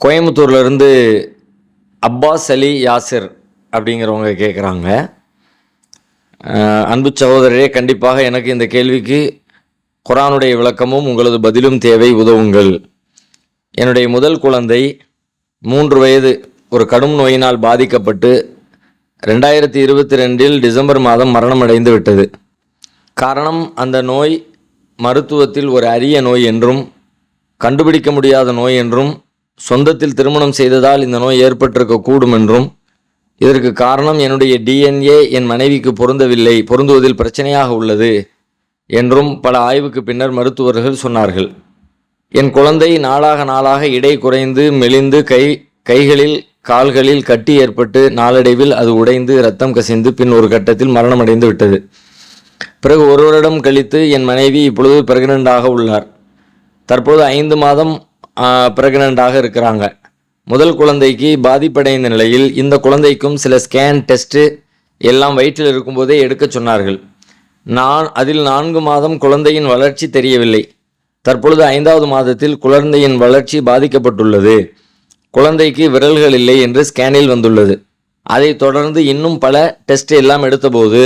கோயம்புத்தூர்லேருந்து அப்பாஸ் அலி யாசிர் அப்படிங்கிறவங்க கேட்குறாங்க அன்பு சகோதரரே கண்டிப்பாக எனக்கு இந்த கேள்விக்கு குரானுடைய விளக்கமும் உங்களது பதிலும் தேவை உதவுங்கள். என்னுடைய முதல் குழந்தை மூன்று வயது ஒரு கடும் நோயினால் பாதிக்கப்பட்டு ரெண்டாயிரத்தி இருபத்தி ரெண்டில் டிசம்பர் மாதம் மரணமடைந்து விட்டது. காரணம் அந்த நோய் மருத்துவத்தில் ஒரு அரிய நோய் என்றும் கண்டுபிடிக்க முடியாத நோய் என்றும் சொந்தத்தில் திருமணம் செய்ததால் இந்த நோய் ஏற்பட்டிருக்க கூடும் என்றும் இதற்கு காரணம் என்னுடைய டிஎன்ஏ என் மனைவிக்கு பொருந்தவில்லை பொருந்துவதில் பிரச்சனையாக உள்ளது என்றும் பல ஆய்வுக்கு பின்னர் மருத்துவர்கள் சொன்னார்கள். என் குழந்தை நாளாக நாளாக இடை குறைந்து மெலிந்து கை கைகளில் கால்களில் கட்டி ஏற்பட்டு நாளடைவில் அது உடைந்து ரத்தம் கசிந்து பின் ஒரு கட்டத்தில் மரணமடைந்து விட்டது. பிறகு ஒரு வருடம் கழித்து என் மனைவி இப்பொழுது பிரெக்னண்டாக உள்ளார். தற்போது ஐந்து மாதம் ப்ரெக்னெண்ட்டாக இருக்கிறாங்க. முதல் குழந்தைக்கு பாதிப்படைந்த நிலையில் இந்த குழந்தைக்கும் சில ஸ்கேன் டெஸ்ட்டு எல்லாம் வயிற்றில் இருக்கும்போதே எடுக்க சொன்னார்கள். நான் அதில் நான்கு மாதம் குழந்தையின் வளர்ச்சி தெரியவில்லை. தற்பொழுது ஐந்தாவது மாதத்தில் குழந்தையின் வளர்ச்சி பாதிக்கப்பட்டுள்ளது. குழந்தைக்கு விரல்கள் இல்லை என்று ஸ்கேனில் வந்துள்ளது. அதைத் தொடர்ந்து இன்னும் பல டெஸ்ட் எல்லாம் எடுத்தபோது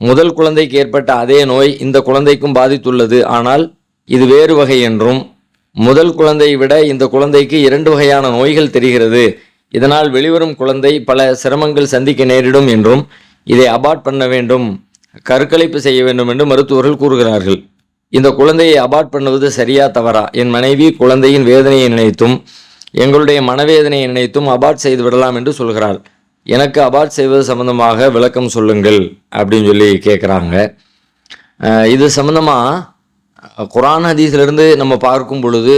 முதல் குழந்தைக்கு ஏற்பட்ட அதே நோய் இந்த குழந்தைக்கும் பாதித்துள்ளது. ஆனால் இது வேறு வகை என்றும் முதல் குழந்தையை விட இந்த குழந்தைக்கு இரண்டு வகையான நோய்கள் தெரிகிறது. இதனால் வெளிவரும் குழந்தை பல சிரமங்கள் சந்திக்க நேரிடும் என்றும் இதை அபார்ட் பண்ண வேண்டும் கருக்கலைப்பு செய்ய வேண்டும் என்று மருத்துவர்கள் கூறுகிறார்கள். இந்த குழந்தையை அபார்ட் பண்ணுவது சரியா தவறா? என் மனைவி குழந்தையின் வேதனையை நினைத்தும் எங்களுடைய மனவேதனையை நினைத்தும் அபார்ட் செய்து விடலாம் என்று சொல்கிறாள். எனக்கு அபார்ட் செய்வது சம்பந்தமாக விளக்கம் சொல்லுங்கள் அப்படின்னு சொல்லி கேட்குறாங்க. இது சம்மந்தமாக குரான் ஹதீஸ்லேருந்து நம்ம பார்க்கும் பொழுது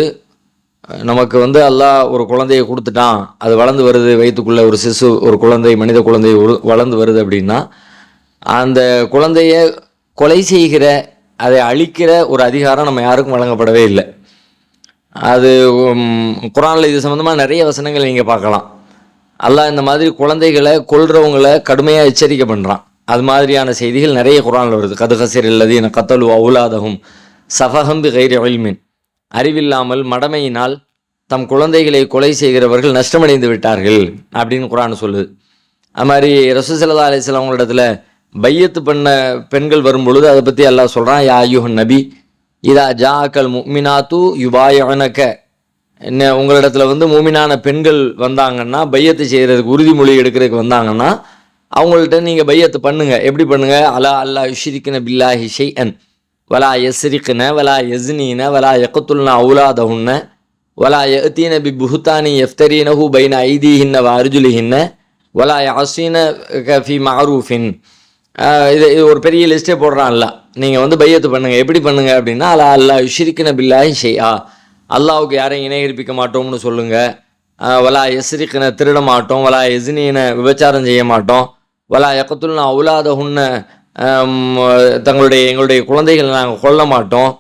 நமக்கு வந்து அல்லாஹ் ஒரு குழந்தையை கொடுத்துட்டான் அது வளர்ந்து வருது வயிற்றுக்குள்ளே ஒரு சிசு ஒரு குழந்தை மனித குழந்தை வளர்ந்து வருது அப்படின்னா அந்த குழந்தைய கொலை செய்கிற அதை அழிக்கிற ஒரு அதிகாரம் நம்ம யாருக்கும் வழங்கப்படவே இல்லை. அது குரானில் இது சம்மந்தமாக நிறைய வசனங்கள் நீங்கள் பார்க்கலாம். அல்லாஹ் இந்த மாதிரி குழந்தைகளை கொள்றவங்களை கடுமையாக எச்சரிக்கை பண்ணுறான் அது மாதிரியான செய்திகள் நிறைய குரானில் வருது. கது ஹசிர் இல்லது கத்தலு அவுலாதகும் சஃபகம் பி கைரி ஒயில்மின் அறிவில்லாமல் மடமையினால் தம் குழந்தைகளை கொலை செய்கிறவர்கள் நஷ்டமடைந்து விட்டார்கள் அப்படின்னு குரான் சொல்லுது. அது மாதிரி ரசூசல்லா அலிஸ்லாம் அவங்களிடத்துல பையத்து பண்ண பெண்கள் வரும் பொழுது அதை பற்றி எல்லாம் சொல்கிறான் யா யூஹன் நபி இதா ஜா அக்கல் முக்மினாத்து யுபாயனக்க என்ன உங்களிடத்துல வந்து மூமினான பெண்கள் வந்தாங்கன்னா பையத்து செய்கிறதுக்கு உறுதிமொழி எடுக்கிறதுக்கு வந்தாங்கன்னா அவங்கள்ட்ட நீங்கள் பையத்து பண்ணுங்க. எப்படி பண்ணுங்க? அலா அல்லா யுஷிரிக்கின பில்லாஹி அன் வலா யஸ்ரிக்ன வலா எஸ்னீன வலா யக்கத்துல்னா அவுலாதஹுன்ன வலா எத்தீன பி புஹுத்தானி எஃப்தரீனஹு பைன ஐதீஹின்ன வ வலா யாசீன ஃபி மாரூஃபின் இது இது ஒரு பெரிய லிஸ்ட்டே போடுறான்ல. நீங்கள் வந்து பையத்து பண்ணுங்க. எப்படி பண்ணுங்க அப்படின்னா அல்லா அல்லா யுஷிரிக்கின பில்லாஹி ஷைஆ. அல்லாவுக்கு யாரையும் இணைகரிப்பிக்க மாட்டோம்னு சொல்லுங்கள் வலா எஸ்ரிக்கின திருட மாட்டோம். வலா எஸ்னீன விபச்சாரம் செய்ய மாட்டோம். வலா யக்கத்துல்னா அவுலாதஹுன்ன ஆம், தங்களுடைய எங்களுடைய குழந்தைகளை நாங்கள் கொல்ல மாட்டோம்.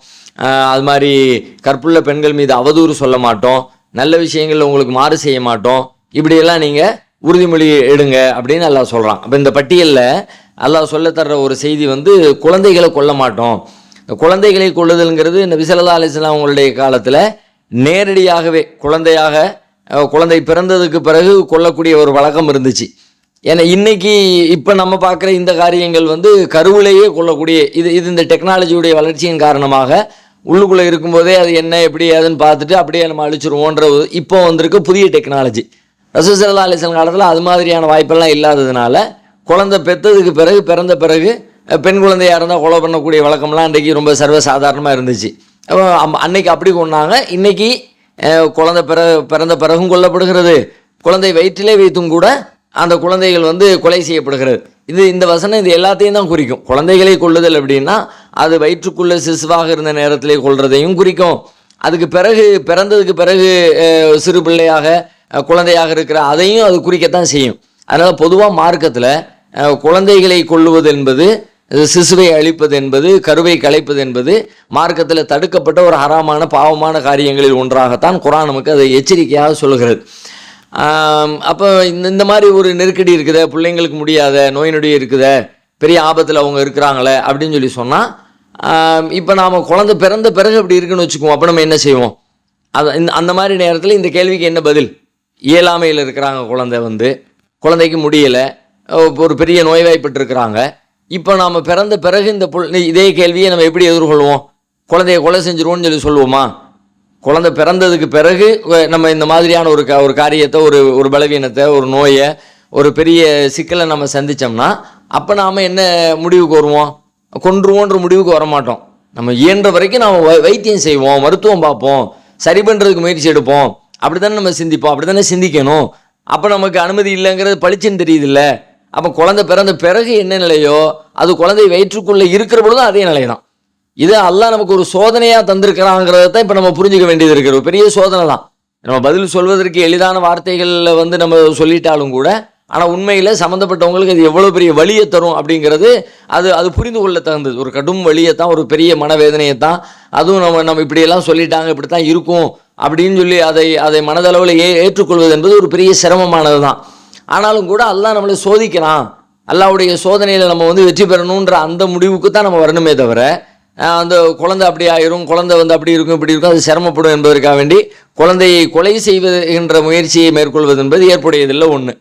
அது மாதிரி கற்புள்ள பெண்கள் மீது அவதூறு சொல்ல மாட்டோம். நல்ல விஷயங்கள் உங்களுக்கு மாறு செய்ய மாட்டோம். இப்படியெல்லாம் நீங்கள் உறுதிமொழி எடுங்க அப்படின்னு அல்லாஹ் சொல்கிறான் அப்போ இந்த பட்டியலில் அல்லாஹ் சொல்ல தர்ற ஒரு செய்தி வந்து குழந்தைகளை கொல்ல மாட்டோம். இந்த குழந்தைகளை கொள்ளுதல்ங்கிறது இந்த விசலதா அலிஸ்லாம் அவங்களுடைய காலத்தில் நேரடியாகவே குழந்தையாக குழந்தை பிறந்ததுக்கு பிறகு கொல்லக்கூடிய ஒரு வழக்கம் இருந்துச்சு. ஏன்னா இன்னைக்கு இப்போ நம்ம பார்க்குற இந்த காரியங்கள் வந்து கருவிலேயே கொள்ளக்கூடிய இது இது இந்த டெக்னாலஜியுடைய வளர்ச்சியின் காரணமாக உள்ளுக்குள்ளே இருக்கும்போதே அது என்ன எப்படி ஏதுன்னு பார்த்துட்டு அப்படியே நம்ம அழிச்சிருவோன்ற ஒரு- இப்போ வந்திருக்க புதிய டெக்னாலஜி ரசூசல்லா அலிசன் காலத்தில் அது மாதிரியான வாய்ப்பெல்லாம் இல்லாததுனால குழந்தை பெற்றதுக்கு பிறகு பிறந்த பிறகு பெண் குழந்தையாக இருந்தால் கொலை பண்ணக்கூடிய வழக்கம்லாம் அன்றைக்கி ரொம்ப சர்வசாதாரணமாக இருந்துச்சு. அப்போ அம்- அன்னைக்கு அப்படி கொண்டாங்க. இன்னைக்கு குழந்தை பிற பிறந்த பிறகும் கொல்லப்படுகிறது. குழந்தை வயிற்றிலே வைத்தும் கூட அந்த குழந்தைகள் வந்து கொலை செய்யப்படுகிறது. இது இந்த வசனம் இது எல்லாத்தையும் தான் குறிக்கும். குழந்தைகளை கொள்ளுதல் அப்படின்னா அது வயிற்றுக்குள்ள சிசுவாக இருந்த நேரத்திலே கொள்றதையும் குறிக்கும். அதுக்கு பிறகு பிறந்ததுக்கு பிறகு சிறு பிள்ளையாக குழந்தையாக இருக்கிற அதையும் அது குறிக்கத்தான் செய்யும். அதனால் பொதுவாக மார்க்கத்தில் குழந்தைகளை கொள்ளுவது என்பது சிசுவை அழிப்பது என்பது கருவை கலைப்பது என்பது மார்க்கத்தில் தடுக்கப்பட்ட ஒரு ஹராமான பாவமான காரியங்களில் ஒன்றாகத்தான் குரான் நமக்கு அதை எச்சரிக்கையாக சொல்கிறது. அப்போ இந்த இந்த மாதிரி ஒரு நெருக்கடி இருக்குத பிள்ளைங்களுக்கு முடியாத நோய் நொடி இருக்குதே பெரிய ஆபத்தில் அவங்க இருக்கிறாங்களே அப்படின்னு சொல்லி சொன்னால் இப்போ நாம் குழந்தை பிறந்த பிறகு அப்படி இருக்குன்னு வச்சுக்குவோம். அப்போ நம்ம என்ன செய்வோம்? அது இந்த அந்த மாதிரி நேரத்தில் இந்த கேள்விக்கு என்ன பதில்? இயலாமையில் இருக்கிறாங்க குழந்தை வந்து. குழந்தைக்கு முடியலை. ஒரு பெரிய நோய்வாய்ப்பட்டிருக்கிறாங்க. இப்போ நாம் பிறந்த பிறகு இந்த இதே கேள்வியை நம்ம எப்படி எதிர்கொள்வோம்? குழந்தைய கொலை செஞ்சிருவோம்னு சொல்லி சொல்லுவோமா? குழந்தை பிறந்ததுக்கு பிறகு நம்ம இந்த மாதிரியான ஒரு க ஒரு காரியத்தை ஒரு ஒரு பலவீனத்தை ஒரு நோயை ஒரு பெரிய சிக்கலை நம்ம சந்திச்சோம்னா அப்போ நாம் என்ன முடிவுக்கு வருவோம் கொன்றுவோன்ற முடிவுக்கு வர மாட்டோம். நம்ம இயன்ற வரைக்கும் நாம் வை- வைத்தியம் செய்வோம் மருத்துவம் பார்ப்போம் சரி பண்ணுறதுக்கு முயற்சி எடுப்போம். அப்படி தானே நம்ம சிந்திப்போம் அப்படி தானே சிந்திக்கணும். அப்போ நமக்கு அனுமதி இல்லைங்கிறது பளிச்சுன்னு தெரியுதுல்ல. அப்போ குழந்தை பிறந்த பிறகு என்ன நிலையோ அது குழந்தை வயிற்றுக்குள்ளே இருக்கிற பொழுதும் அதே நிலை தான் இது அல்லாஹ் நமக்கு ஒரு சோதனையாக தந்திருக்கிறாங்கிறத தான் இப்போ நம்ம புரிஞ்சுக்க வேண்டியது இருக்கிற ஒரு பெரிய சோதனை தான். நம்ம பதில் சொல்வதற்கு எளிதான வார்த்தைகளில் வந்து நம்ம சொல்லிட்டாலும் கூட ஆனால் உண்மையில் சம்மந்தப்பட்டவங்களுக்கு அது எவ்வளோ பெரிய வழியை தரும் அப்படிங்கிறது அது அது புரிந்து கொள்ள தகுந்தது. ஒரு கடும் வழியை தான் ஒரு பெரிய மனவேதனையை தான். அதுவும் நம்ம நம்ம இப்படியெல்லாம் சொல்லிட்டாங்க இப்படி தான் இருக்கும் அப்படின்னு சொல்லி அதை அதை மனதளவில் ஏ ஏற்றுக்கொள்வது என்பது ஒரு பெரிய சிரமமானது தான். ஆனாலும் கூட அல்லாஹ் நம்மளை சோதிக்கிறான். அல்லாவுடைய சோதனையில் நம்ம வந்து வெற்றி பெறணுன்ற அந்த முடிவுக்கு தான் நம்ம வரணுமே தவிர அந்த குழந்தை அப்படி ஆயிரும் குழந்தை வந்து அப்படி இருக்கும் இப்படி இருக்கும் அது சிரமப்படும் என்பதற்காக வேண்டி குழந்தையை கொலை செய்வது என்ற முயற்சியை மேற்கொள்வது என்பது ஏற்புடையதில்லை ஒன்று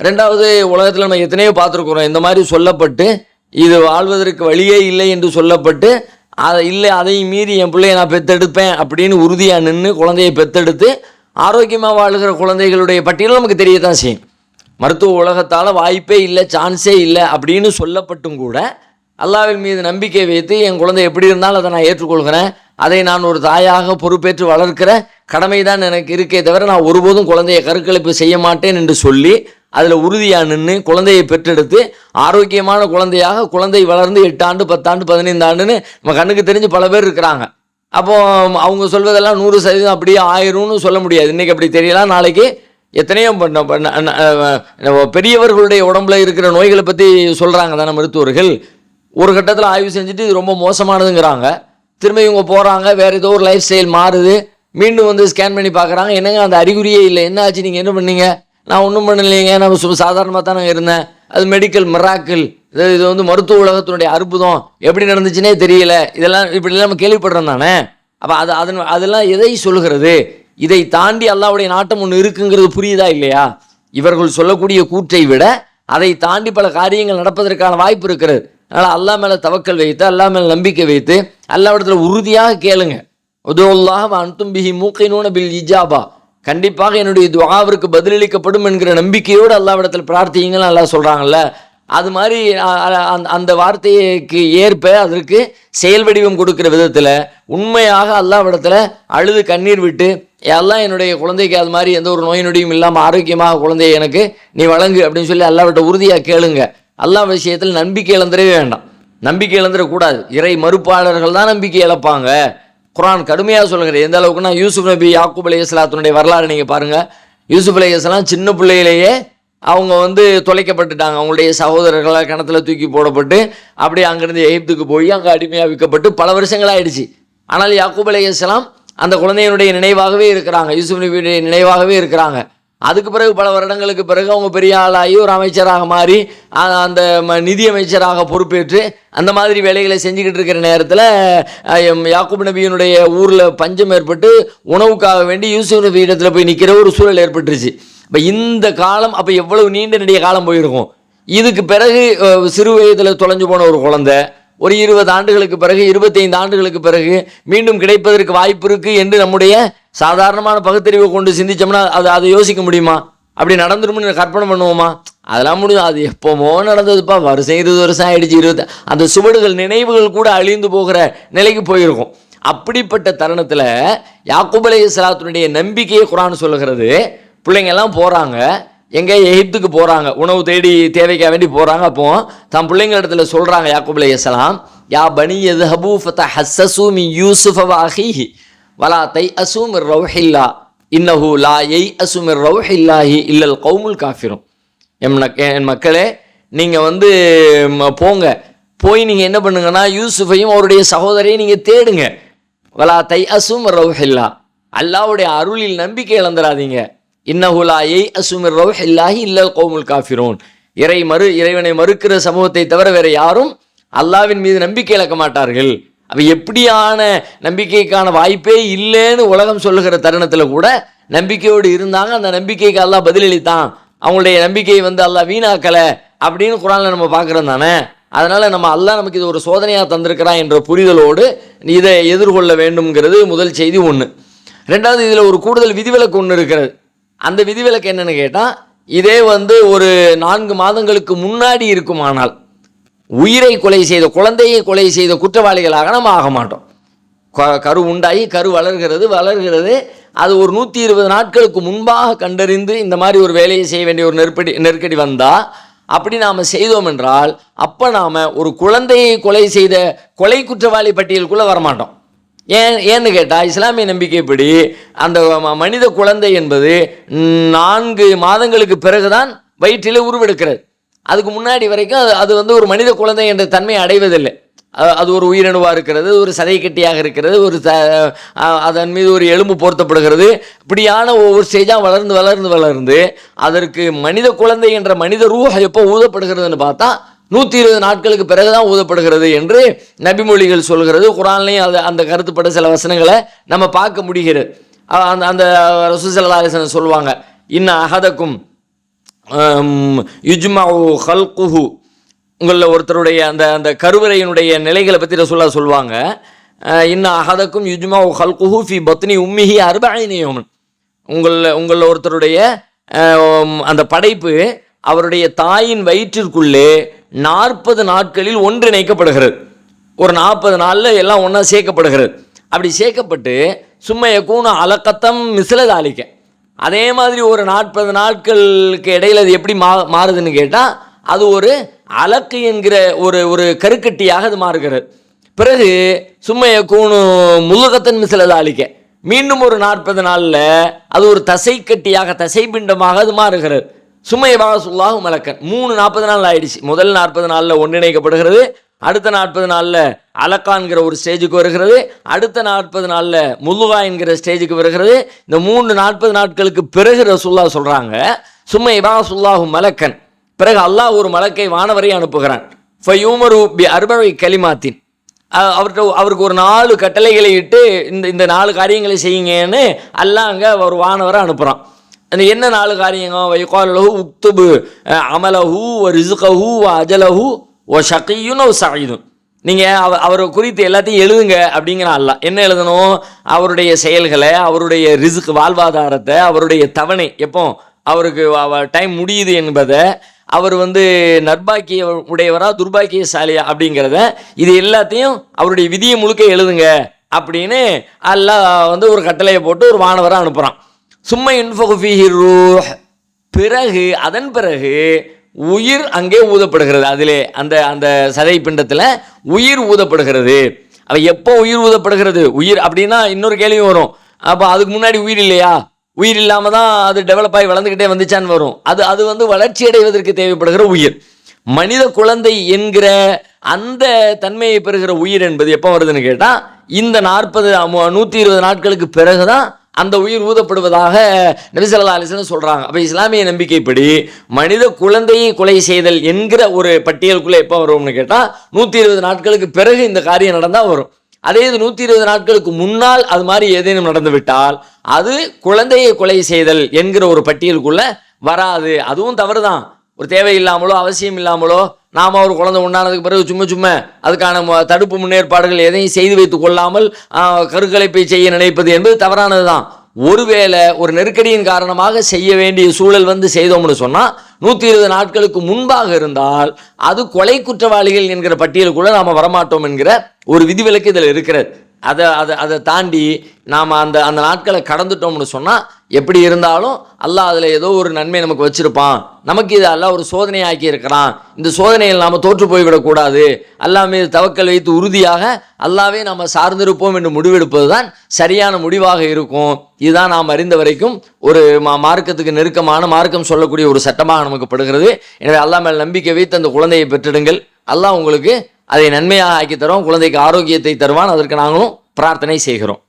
ரெண்டாவது உலகத்தில் நம்ம எத்தனையோ பார்த்துருக்குறோம் இந்த மாதிரி சொல்லப்பட்டு இது வாழ்வதற்கு வழியே இல்லை என்று சொல்லப்பட்டு அதை இல்லை அதையும் மீறி என் பிள்ளைய நான் பெத்தெடுப்பேன் அப்படின்னு உறுதியாக நின்று குழந்தையை பெத்தெடுத்து ஆரோக்கியமாக வாழ்கிற குழந்தைகளுடைய பட்டியல் நமக்கு தெரியத்தான் செய்யும். மருத்துவ உலகத்தால் வாய்ப்பே இல்லை சான்ஸே இல்லை அப்படின்னு சொல்லப்பட்டும் கூட அல்லாவின் மீது நம்பிக்கை வைத்து என் குழந்தை எப்படி இருந்தாலும் அதை நான் ஏற்றுக்கொள்கிறேன். அதை நான் ஒரு தாயாக பொறுப்பேற்று வளர்க்கிற கடமை தான் எனக்கு இருக்கே தவிர நான் ஒருபோதும் குழந்தையை கருக்கலைப்பு செய்ய மாட்டேன் என்று சொல்லி அதில் உறுதியாக நின்று குழந்தையை பெற்றெடுத்து ஆரோக்கியமான குழந்தையாக குழந்தை வளர்ந்து எட்டு ஆண்டு பத்தாண்டு பதினைந்து ஆண்டுன்னு நம்ம கண்ணுக்கு தெரிஞ்சு பல பேர் இருக்கிறாங்க. அப்போது அவங்க சொல்வதெல்லாம் நூறு சதவீதம் அப்படியே ஆயிரும்னு சொல்ல முடியாது. இன்றைக்கி அப்படி தெரியலாம் நாளைக்கு எத்தனையோ பண்ண பெரியவர்களுடைய உடம்புல இருக்கிற நோய்களை பற்றி சொல்கிறாங்க தானே மருத்துவர்கள். ஒரு கட்டத்தில் ஆய்வு செஞ்சுட்டு இது ரொம்ப மோசமானதுங்கிறாங்க. திரும்ப இவங்க போகிறாங்க வேறு ஏதோ ஒரு லைஃப் ஸ்டைல் மாறுது. மீண்டும் வந்து ஸ்கேன் பண்ணி பார்க்குறாங்க என்னங்க அந்த அறிகுறியே இல்லை. என்ன ஆச்சு? நீங்கள் என்ன பண்ணீங்க? நான் ஒன்றும் பண்ணலைங்க. நான் சும்மா சாதாரணமாக தானே இருந்தேன். அது மெடிக்கல் மிராக்கிள் இது இது வந்து மருத்துவ உலகத்தினுடைய அற்புதம். எப்படி நடந்துச்சுனே தெரியல. இதெல்லாம் இப்படிலாம் நம்ம கேள்விப்படுறோம் தானே? அப்போ அது அதன் அதெல்லாம் எதை சொல்லுகிறது? இதை தாண்டி அல்லாவுடைய நாட்டம் ஒன்று இருக்குங்கிறது புரியுதா இல்லையா? இவர்கள் சொல்லக்கூடிய கூற்றை விட அதை தாண்டி பல காரியங்கள் நடப்பதற்கான வாய்ப்பு இருக்கிறது. அதனால் அல்லாஹ் மேலே தவக்கல் வைத்து அல்லாஹ் மேலே நம்பிக்கை வைத்து அல்லாவிடத்துல உறுதியாக கேளுங்க. உதவுல்லாக அன்தும் பிஹி மூக்கினூன பில் இஜாபா. கண்டிப்பாக என்னுடைய துவாவிற்கு பதிலளிக்கப்படும் என்கிற நம்பிக்கையோடு அல்லாவிடத்தில் பிரார்த்திங்கன்னு நல்லா சொல்கிறாங்கல்ல அது மாதிரி அந்த- அந்த வார்த்தைக்கு ஏற்ப அதற்கு செயல் வடிவம் கொடுக்குற விதத்தில் உண்மையாக அல்லாவிடத்தில் அழுது கண்ணீர் விட்டு எல்லாம் என்னுடைய குழந்தைக்கு அது மாதிரி எந்த ஒரு நோய் நொடியும் இல்லாமல் ஆரோக்கியமாக குழந்தைய எனக்கு நீ வழங்கு அப்படின்னு சொல்லி அல்லாவிட்ட உறுதியாக கேளுங்க. அல்லா விஷயத்தில் நம்பிக்கை இழந்துடவே வேண்டாம். நம்பிக்கை இழந்துடக்கூடாது. இறை மறுப்பாளர்கள் தான் நம்பிக்கை இழப்பாங்க. குரான் கடுமையாக சொல்லுகிறது எந்த அளவுக்குன்னா யூசுப் நபி யாக்கூப் அலி இஸ்லாத்தினுடைய வரலாறு நீங்கள் பாருங்கள் யூசுப் அலி இஸ்லாம் சின்ன பிள்ளையிலேயே அவங்க வந்து தொலைக்கப்பட்டுட்டாங்க. அவங்களுடைய சகோதரர்களை கிணத்துல தூக்கி போடப்பட்டு அப்படியே அங்கேருந்து எகிப்துக்கு போய் அங்கே அடிமையாக விற்கப்பட்டு பல வருஷங்கள் ஆயிடுச்சு. ஆனால் யாக்கூப் இஸ்லாம் அந்த குழந்தையினுடைய நினைவாகவே இருக்கிறாங்க. யூசுப் நபியுடைய நினைவாகவே இருக்கிறாங்க. அதுக்கு பிறகு பல வருடங்களுக்கு பிறகு அவங்க பெரிய ஆளாகி ஒரு அமைச்சராக மாறி அந்த ம- பொறுப்பேற்று அந்த மாதிரி வேலைகளை செஞ்சுக்கிட்டு இருக்கிற நேரத்தில் யாக்கூப் நபியினுடைய ஊரில் பஞ்சம் ஏற்பட்டு உணவுக்காக வேண்டி யூசுப் நபி இடத்துல போய் நிற்கிற ஒரு சூழல் ஏற்பட்டுருச்சு. இப்போ இந்த காலம் அப்போ எவ்வளவு நீண்ட நெடிய காலம் போயிருக்கும்? இதுக்கு பிறகு சிறு வயதில் தொலைஞ்சு போன ஒரு குழந்தை ஒரு இருபது ஆண்டுகளுக்கு பிறகு இருபத்தைந்து ஆண்டுகளுக்கு பிறகு மீண்டும் கிடைப்பதற்கு வாய்ப்பு இருக்குது என்று நம்முடைய சாதாரணமான பகுத்தறிவை கொண்டு சிந்திச்சோம்னா அது அதை யோசிக்க முடியுமா? அப்படி நடந்துரும்னு கற்பனை பண்ணுவோமா? அதெல்லாம் முடியும் அது எப்போமோ நடந்ததுப்பா. வருஷம் இருபது வருஷம் ஆகிடுச்சு இருபத்தி அந்த சுவடுகள் நினைவுகள் கூட அழிந்து போகிற நிலைக்கு போயிருக்கும். அப்படிப்பட்ட தருணத்தில் யாக்கூப் அலைஹிஸ்ஸலாத்துனுடைய நம்பிக்கையை குரான் சொல்லுகிறது. பிள்ளைங்கெல்லாம் போகிறாங்க எங்கே எகிப்துக்கு போகிறாங்க உணவு தேடி தேவைக்காக வேண்டி போகிறாங்க அப்போ தம் பிள்ளைங்க இடத்துல சொல்கிறாங்க யாக்கூப் அலைஹிஸ்ஸலாம் யா பனி எது ஃபத ஹஸ்ஸசு மி யூசுஃப வ வலா தை அசூம் ரவுஹில்லா இன்னஹு லா எய் அசுமிர் ரவுஹில்லாஹி இல்லல் கௌமுல் காஃபிரும் எம் என் மக்களே நீங்கள் வந்து ம, போங்க. போய் நீங்கள் என்ன பண்ணுங்கன்னா யூசுஃபையும் அவருடைய சகோதரையும் நீங்கள் தேடுங்க. வலா தை அசும் ரவுஹில்லா அல்லாவுடைய அருளில் நம்பிக்கை இழந்துடாதீங்க இன்னஹுலாயை அசுமிர் ரவுஹ் இல்லாஹி இல்லல் கோமுல் காஃபிரோன். இறை மறு இறைவனை மறுக்கிற சமூகத்தை தவிர வேற யாரும் அல்லாவின் மீது நம்பிக்கை இழக்க மாட்டார்கள். அப்ப எப்படியான நம்பிக்கைக்கான வாய்ப்பே இல்லைன்னு உலகம் சொல்லுகிற தருணத்தில் கூட நம்பிக்கையோடு இருந்தாங்க. அந்த நம்பிக்கைக்கு அல்லாஹ் பதிலளித்தான். அவங்களுடைய நம்பிக்கையை வந்து அல்லாஹ் வீணாக்கலை அப்படின்னு குரானில் நம்ம பார்க்குறோம் தானே? அதனால் நம்ம அல்லாஹ் நமக்கு இது ஒரு சோதனையாக தந்திருக்கிறான் என்ற புரிதலோடு இதை எதிர்கொள்ள வேண்டும்ங்கிறது முதல் செய்தி ஒன்று ரெண்டாவது இதில் ஒரு கூடுதல் விதிவிலக்கு ஒன்று இருக்கிறது. அந்த விதிவிலக்கு என்னென்னு கேட்டால் இதே வந்து ஒரு நான்கு மாதங்களுக்கு முன்னாடி இருக்குமானால் உயிரை கொலை செய்த குழந்தையை கொலை செய்த குற்றவாளிகளாக நம்ம ஆக மாட்டோம். க- கரு உண்டாகி கரு வளர்கிறது வளர்கிறது. அது ஒரு நூற்றி இருபது நாட்களுக்கு முன்பாக கண்டறிந்து இந்த மாதிரி ஒரு வேலையை செய்ய வேண்டிய ஒரு நெருக்கடி நெருக்கடி வந்தால் அப்படி நாம் செய்தோம் என்றால் அப்போ நாம் ஒரு குழந்தையை கொலை செய்த கொலை குற்றவாளி பட்டியலுக்குள்ளே வரமாட்டோம். ஏன் ஏன்னு கேட்டால் இஸ்லாமிய நம்பிக்கைப்படி அந்த ம- மனித குழந்தை என்பது நான்கு மாதங்களுக்கு பிறகுதான் வயிற்றிலே உருவெடுக்கிறது. அதுக்கு முன்னாடி வரைக்கும் அது அது வந்து ஒரு மனித குழந்தை என்ற தன்மை அடைவதில்லை. அது ஒரு உயிரணுவாக இருக்கிறது ஒரு சதை கட்டியாக இருக்கிறது ஒரு த அதன் மீது ஒரு எலும்பு பொருத்தப்படுகிறது. இப்படியான ஒவ்வொரு ஸ்டேஜாக வளர்ந்து வளர்ந்து வளர்ந்து அதற்கு மனித குழந்தை என்ற மனித ரூஹ எப்போ ஊதப்படுகிறதுன்னு பார்த்தா நூற்றி இருபது நாட்களுக்கு பிறகுதான் ஊதப்படுகிறது என்று நபிமொழிகள் சொல்கிறது. குரான்லையும் அது அந்த கருத்துப்பட்ட சில வசனங்களை நம்ம பார்க்க முடிகிறது. அந்த அந்த ரசூசல்லாசன் சொல்லுவாங்க இன்ன அகதக்கும் யுஜ்மாவு ஹல்குஹு. உங்களில் ஒருத்தருடைய அந்த அந்த கருவறையினுடைய நிலைகளை பற்றி ரசூல்லா சொல்லுவாங்க இன்ன அகதக்கும் யுஜ்மா ஹல்குஹு ஃபி பத்னி உம்மிஹி அர்பாயினியோமன் உங்களில் உங்களில் ஒருத்தருடைய அந்த படைப்பு அவருடைய தாயின் வயிற்றிற்குள்ளே நாற்பது நாட்களில் ஒன்றிணைக்கப்படுகிறது ஒரு நாற்பது நாளில் எல்லாம் ஒன்றா சேர்க்கப்படுகிறது. அப்படி சேர்க்கப்பட்டு சும்மைய கூணு அலக்கத்தம் மிசிலதாளிக்க அதே மாதிரி ஒரு நாற்பது நாட்களுக்கு இடையில் அது எப்படி மா மாறுதுன்னு கேட்டால் அது ஒரு அலக்கு என்கிற ஒரு ஒரு கருக்கட்டியாக அது மாறுகிறது. பிறகு சும்மைய கூணு முழுகத்தன் மிசிலதாளிக்க மீண்டும் ஒரு நாற்பது நாளில் அது ஒரு தசைக்கட்டியாக தசை பிண்டமாக அது மாறுகிறது. சுமை பாசுல்லாஹு மலக்கன். மூணு நாற்பது நாள் ஆயிடுச்சு. முதல் நாற்பது நாளில் ஒன்றிணைக்கப்படுகிறது. அடுத்த நாற்பது நாளில் அலக்கான்கிற ஒரு ஸ்டேஜுக்கு வருகிறது. அடுத்த நாற்பது நாளில் முல்லுகா என்கிற ஸ்டேஜுக்கு வருகிறது. இந்த மூன்று நாற்பது நாட்களுக்கு பிறகு ரசுல்லா சொல்கிறாங்க சும்மை சுல்லாஹும் மலக்கன். பிறகு அல்லாஹ் ஒரு மலக்கை வானவரை அனுப்புகிறான். ஃபயூமரு பி அர்பவை கலிமாத்தின். அவர்கிட்ட அவருக்கு ஒரு நாலு கட்டளைகளை இட்டு இந்த இந்த நாலு காரியங்களை செய்யுங்கன்னு அல்லாஹ் ஒரு வானவரை அனுப்புகிறான் அந்த என்ன நாலு காரியங்க? வைகாலஹு உக்துபு அஹ் அமலஹு ஒ ரிசுகஹு ஒ அஜலஹு ஒ ஷகியுன் ஒ சாயுதுன் நீங்கள் அவ அவரை குறித்து எல்லாத்தையும் எழுதுங்க அப்படிங்கிற அல்ல என்ன எழுதணும்? அவருடைய செயல்களை அவருடைய ரிசுக்கு வாழ்வாதாரத்தை அவருடைய தவணை எப்போ? அவருக்கு டைம் முடியுது என்பதை அவர் வந்து நற்பாக்கிய உடையவரா துர்பாக்கியசாலியா அப்படிங்கிறத இது எல்லாத்தையும் அவருடைய விதியை முழுக்க எழுதுங்க அப்படின்னு அல்லாஹ் வந்து ஒரு கட்டளையை போட்டு ஒரு வானவரை அனுப்புகிறான் சும்மா இன்ஃபகுஃபிஹி ரூஹ். பிறகு அதன் பிறகு உயிர் அங்கே ஊதப்படுகிறது. அதிலே அந்த அந்த சதை பிண்டத்தில் உயிர் ஊதப்படுகிறது. அவள் எப்போ உயிர் ஊதப்படுகிறது? உயிர் அப்படின்னா இன்னொரு கேள்வி வரும். அப்போ அதுக்கு முன்னாடி உயிர் இல்லையா? உயிர் இல்லாமல் தான் அது டெவலப் ஆகி வளர்ந்துக்கிட்டே வந்துச்சான்னு வரும். அது அது வந்து வளர்ச்சி அடைவதற்கு தேவைப்படுகிற உயிர். மனித குழந்தை என்கிற அந்த தன்மையை பெறுகிற உயிர் என்பது எப்போ வருதுன்னு கேட்டால் இந்த நாற்பது நூற்றி இருபது நாட்களுக்கு பிறகு தான் அந்த உயிர் ஊதப்படுவதாக நபிசல்லா அலிஸ்லாம் சொல்கிறாங்க அப்போ இஸ்லாமிய நம்பிக்கைப்படி மனித குழந்தையை கொலை செய்தல் என்கிற ஒரு பட்டியலுக்குள்ளே எப்போ வரும்னு கேட்டால் நூற்றி இருபது நாட்களுக்கு பிறகு இந்த காரியம் நடந்தால் வரும். அதே இது நூற்றி இருபது நாட்களுக்கு முன்னால் அது மாதிரி ஏதேனும் நடந்து விட்டால் அது குழந்தையை கொலை செய்தல் என்கிற ஒரு பட்டியலுக்குள்ளே வராது. அதுவும் தவறு தான் ஒரு தேவையில்லாமலோ அவசியம் இல்லாமலோ நாம் ஒரு குழந்தை உண்டானதுக்கு பிறகு சும்மா சும்மா அதுக்கான தடுப்பு முன்னேற்பாடுகள் எதையும் செய்து வைத்துக் கொள்ளாமல் கருக்கலைப்பை செய்ய நினைப்பது என்பது தவறானது தான். ஒருவேளை ஒரு நெருக்கடியின் காரணமாக செய்ய வேண்டிய சூழல் வந்து செய்தோம்னு சொன்னால் நூற்றி இருபது நாட்களுக்கு முன்பாக இருந்தால் அது கொலை குற்றவாளிகள் என்கிற பட்டியலுக்குள்ள நாம் வரமாட்டோம் என்கிற ஒரு விதிவிலக்கு இதில் இருக்கிறது. அதை அதை அதை தாண்டி நாம் அந்த அந்த நாட்களை கடந்துட்டோம்னு சொன்னால் எப்படி இருந்தாலும் அல்லாஹ் அதில் ஏதோ ஒரு நன்மை நமக்கு வச்சுருப்பான். நமக்கு இது அல்லாஹ் ஒரு சோதனை ஆக்கி இருக்கிறான். இந்த சோதனையில் நாம் தோற்று போய்விடக்கூடாது அல்லாஹ் மீது தவக்கல் வைத்து உறுதியாக அல்லாவே நாம் சார்ந்திருப்போம் என்று முடிவெடுப்பது தான் சரியான முடிவாக இருக்கும். இதுதான் நாம் அறிந்த வரைக்கும் ஒரு மா மார்க்கத்துக்கு நெருக்கமான மார்க்கம் சொல்லக்கூடிய ஒரு சட்டமாக நமக்கு படுகிறது. எனவே அல்லாஹ் மேல் நம்பிக்கை வைத்து அந்த குழந்தையை பெற்றிடுங்கள். அல்லாஹ் உங்களுக்கு அதை நன்மையாக ஆக்கி தரும் குழந்தைக்கு ஆரோக்கியத்தை தருவான். அதற்கு நாங்களும் பிரார்த்தனை செய்கிறோம்.